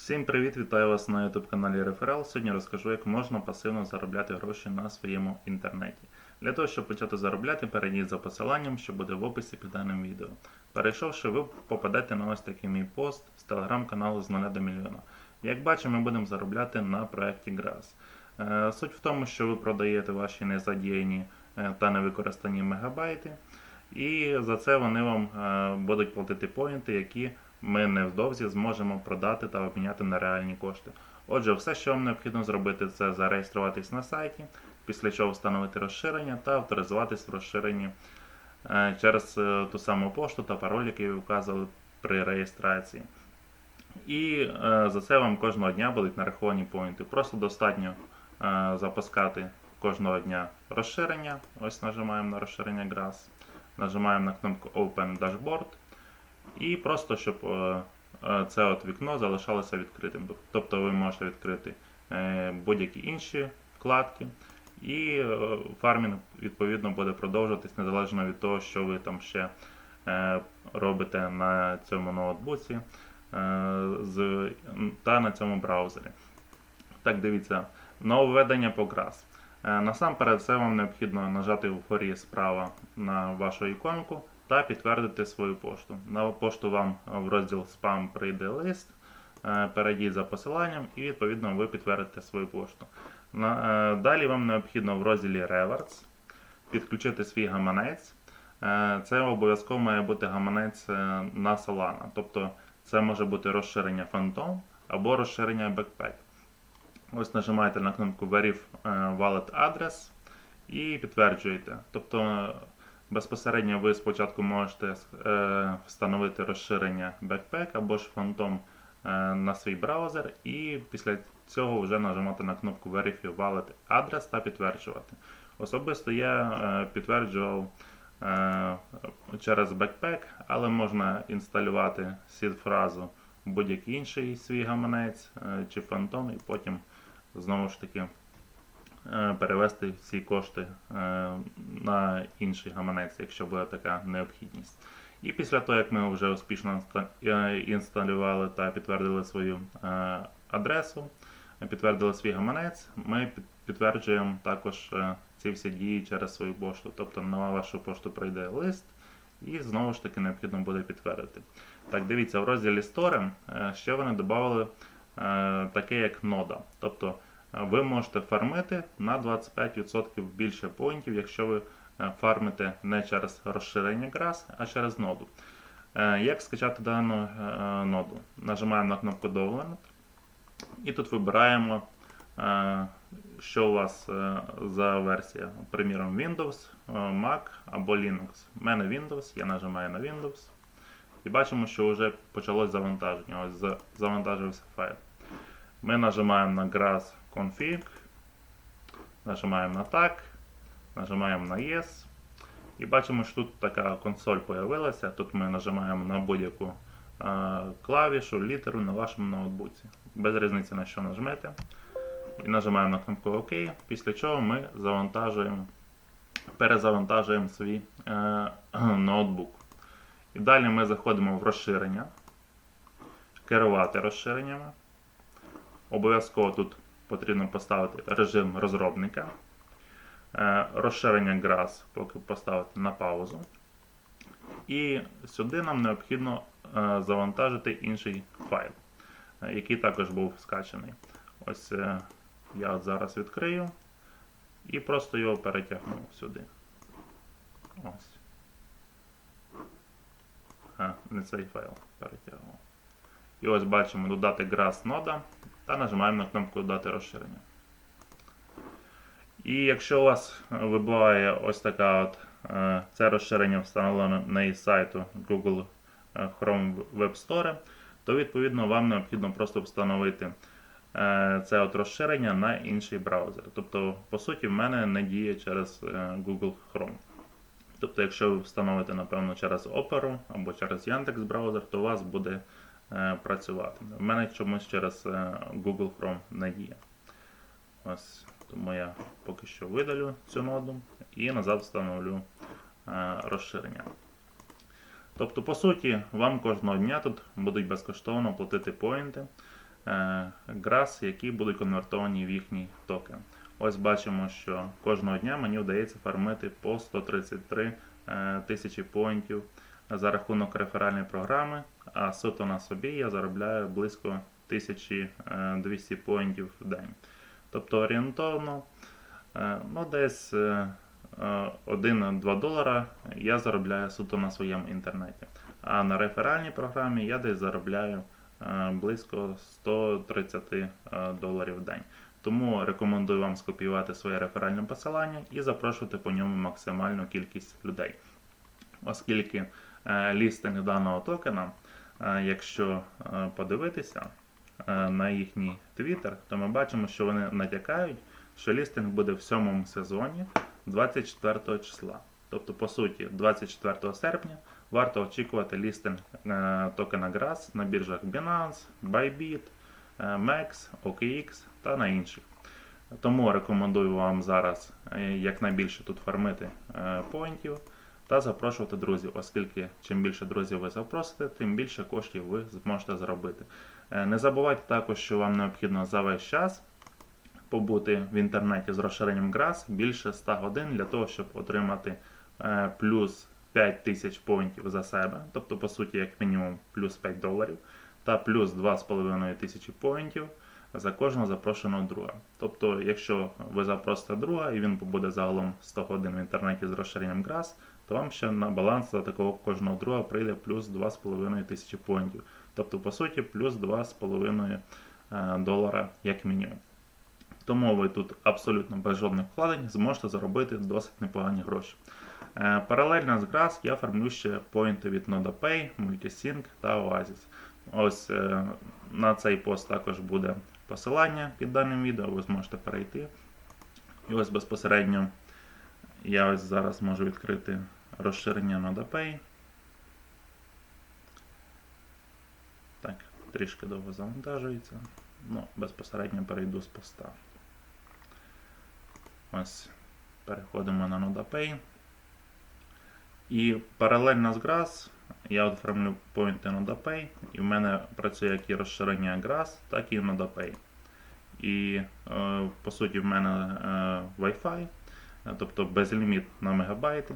Всім привіт! Вітаю вас на YouTube каналі Реферал. Сьогодні розкажу, як можна пасивно заробляти гроші на своєму інтернеті. Для того, щоб почати заробляти, перейдіть за посиланням, що буде в описі під даним відео. Перейшовши, ви попадете на ось такий мій пост з телеграм-каналу з 0 до мільйона. Як бачимо, ми будемо заробляти на проєкті GRAS. Е, Суть в тому, що ви продаєте ваші незадіяні е, та невикористані мегабайти, і за це вони вам е, будуть платити поінти, які ми невдовзі зможемо продати та обміняти на реальні кошти. Отже, все, що вам необхідно зробити, це зареєструватись на сайті, після чого встановити розширення та авторизуватись в розширенні е, через е, ту саму пошту та пароль, який ви вказували при реєстрації. І е, за це вам кожного дня будуть нараховані поінти. Просто достатньо запускати кожного дня розширення. Ось нажимаємо на розширення GRAS, нажимаємо на кнопку Open Dashboard. І просто щоб е, е, це от вікно залишалося відкритим. Тобто ви можете відкрити е, будь-які інші вкладки, і фармінг відповідно буде продовжуватись незалежно від того, що ви там ще робите на цьому ноутбуці та на цьому браузері. Так, дивіться, нововведення по GRAS. Е, Насамперед, це вам необхідно нажати вгорі справа на вашу іконку та підтвердити свою пошту. На пошту вам в розділ спам прийде лист. Е, Перейдіть за посиланням і відповідно ви підтвердите свою пошту. Е, Далі вам необхідно в розділі Rewards підключити свій гаманець. Е, Це обов'язково має бути гаманець на Solana. Тобто це може бути розширення Phantom або розширення Backpack. Ось нажимаєте на кнопку Verify е, Wallet Address і підтверджуєте. Тобто безпосередньо ви спочатку можете е, встановити розширення Backpack або ж Phantom е, на свій браузер, і після цього вже нажимати на кнопку Verify Wallet Address та підтверджувати. Особисто я е, підтверджував через Backpack, але можна інсталювати в будь-який інший свій гаманець чи Phantom, і потім знову ж таки перевести ці кошти е, на інший гаманець, якщо буде така необхідність. І після того, як ми вже успішно е, інсталювали та підтвердили свою е, адресу, підтвердили свій гаманець, ми підтверджуємо також е, ці всі дії через свою пошту. Тобто на вашу пошту прийде лист, і знову ж таки необхідно буде підтвердити. Так, дивіться, в розділі Store е, ще вони додали е, таке як нода. Тобто е, ви можете фармити на 25% більше поінтів, якщо ви е, фармите не через розширення GRAS, а через ноду. Е, Як скачати дану е, ноду? Нажимаємо на кнопку Download і тут вибираємо, що у вас за версія. Приміром, Windows, Mac або Linux. У мене Windows, я нажимаю на Windows. І бачимо, що вже почалось завантаження. Ось завантажився файл. Ми нажимаємо на GRAS config, нажимаємо на так, нажимаємо на Yes. І бачимо, що тут така консоль появилася. Тут ми нажимаємо на будь-яку клавішу, літеру на вашому ноутбуці. Без різниці на що нажмете. І нажимаємо на кнопку ОК, після чого ми завантажуємо, перезавантажуємо свій е, ноутбук. І далі ми заходимо в розширення, керувати розширеннями. Обов'язково тут потрібно поставити режим розробника. Е, Розширення GRAS поки поставити на паузу. І сюди нам необхідно е, завантажити інший файл, е, який також був скачаний. Ось я от зараз відкрию і просто його перетягну сюди. Ось. А, не цей файл перетягнув. І ось бачимо додати GRAS нода та нажимаємо на кнопку додати розширення. І якщо у вас вибуває ось така от е, це розширення встановлено на із сайту Google е, Chrome Web Store, то відповідно вам необхідно просто встановити е, це от розширення на інший браузер. Тобто, по суті, в мене не діє через Google Chrome. Тобто, якщо ви встановите, напевно, через Opera або через Yandex браузер, то у вас буде працювати. В мене чомусь через е, Google Chrome не діє. Ось, тому я поки що видалю цю ноду і назад встановлю е, розширення. Тобто, по суті, вам кожного дня тут будуть безкоштовно платити поінти. е, GRAS, які будуть конвертовані в їхній токен. Ось бачимо, що кожного дня мені вдається фармити по 133 е, тисячі поінтів за рахунок реферальної програми, а суто на собі я заробляю близько 1200 поінтів в день. Тобто орієнтовно е, ну, десь е, е, 1-2 долара я заробляю суто на своєму інтернеті. А на реферальній програмі я десь заробляю е, близько 130 е, доларів в день. Тому рекомендую вам скопіювати своє реферальне посилання і запрошувати по ньому максимальну кількість людей. Оскільки е, лістинг даного токена, е, якщо е, подивитися е, на їхній твіттер, то ми бачимо, що вони натякають, що лістинг буде в сьомому сезоні 24 числа. Тобто, по суті, 24 серпня варто очікувати лістинг е, токена GRAS на біржах Binance, Bybit, е, MEX, OKX та на інших. Тому рекомендую вам зараз е, якнайбільше тут фармити е, поінтів та запрошувати друзів, оскільки чим більше друзів ви запросите, тим більше коштів ви зможете заробити. Е, Не забувайте також, що вам необхідно за весь час побути в інтернеті з розширенням GRAS більше 100 годин для того, щоб отримати е, плюс 5 тисяч поінтів за себе, тобто, по суті, як мінімум, плюс 5 доларів, та плюс 2,5 тисячі поінтів за кожного запрошеного друга. Тобто, якщо ви запросите друга і він побуде загалом 100 годин в інтернеті з розширенням GRAS, то вам ще на баланс за такого кожного друга прийде плюс 2,5 тисячі поінтів. Тобто, по суті, плюс 2,5 е, долара як мінімум. Тому ви тут абсолютно без жодних вкладень зможете заробити досить непогані гроші. Е, Паралельно з GRAS я фармлю ще поінти від NodaPay, Multisync та Oasis. Ось е, на цей пост також буде посилання під даним відео, ви зможете перейти. І ось безпосередньо я ось зараз можу відкрити розширення NodaPay. Так, трішки довго завантажується. Ну, безпосередньо перейду з поста. Ось переходимо на NodaPay. І паралельно з GRAS я оформлю поінти NodaPay, і в мене працює як і розширення GRAS, так і NodaPay. І е, по суті в мене е, Wi-Fi, е, тобто безліміт на мегабайти.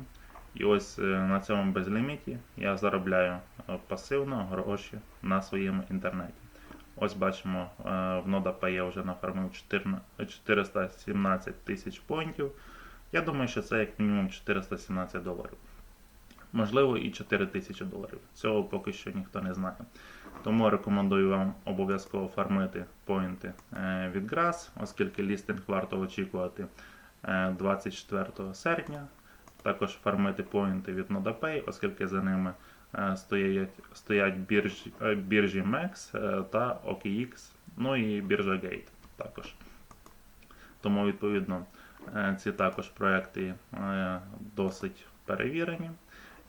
І ось е, на цьому безліміті я заробляю е, пасивно гроші на своєму інтернеті. Ось бачимо, е, в NodaPay я вже нафармив 417 тисяч поінтів. Я думаю, що це як мінімум 417 доларів. Можливо, і 4 тисячі доларів. Цього поки що ніхто не знає. Тому рекомендую вам обов'язково фармити поінти е, від GRAS, оскільки лістинг варто очікувати е, 24 серпня. Також фармити поінти від NodaPay, оскільки за ними е, стоять, стоять біржі, е, біржі MEX е, та OKX, ну і біржа Gate також. Тому, відповідно, е, ці також проекти е, досить перевірені.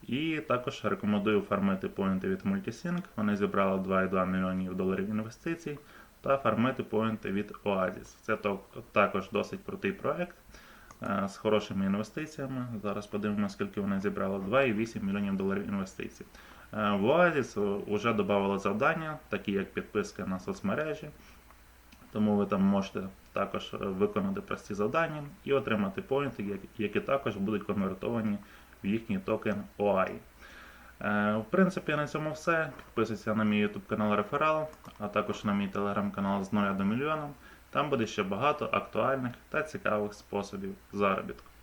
І також рекомендую фармити поінти від Multisync. Вони зібрали 2,2 мільйонів доларів інвестицій. Та фармити поінти від Oasis. Це також досить крутий проект е, з хорошими інвестиціями. Зараз подивимося, скільки вони зібрали. 2,8 мільйонів доларів інвестицій. Е, В Oasis вже додали завдання, такі як підписка на соцмережі. Тому ви там можете також е, виконати прості завдання і отримати поінти, які також будуть конвертовані їхній токен OI. Е, В принципі, на цьому все. Підписуйся на мій YouTube канал Реферал, а також на мій телеграм-канал з 0 до мільйона. Там буде ще багато актуальних та цікавих способів заробітку.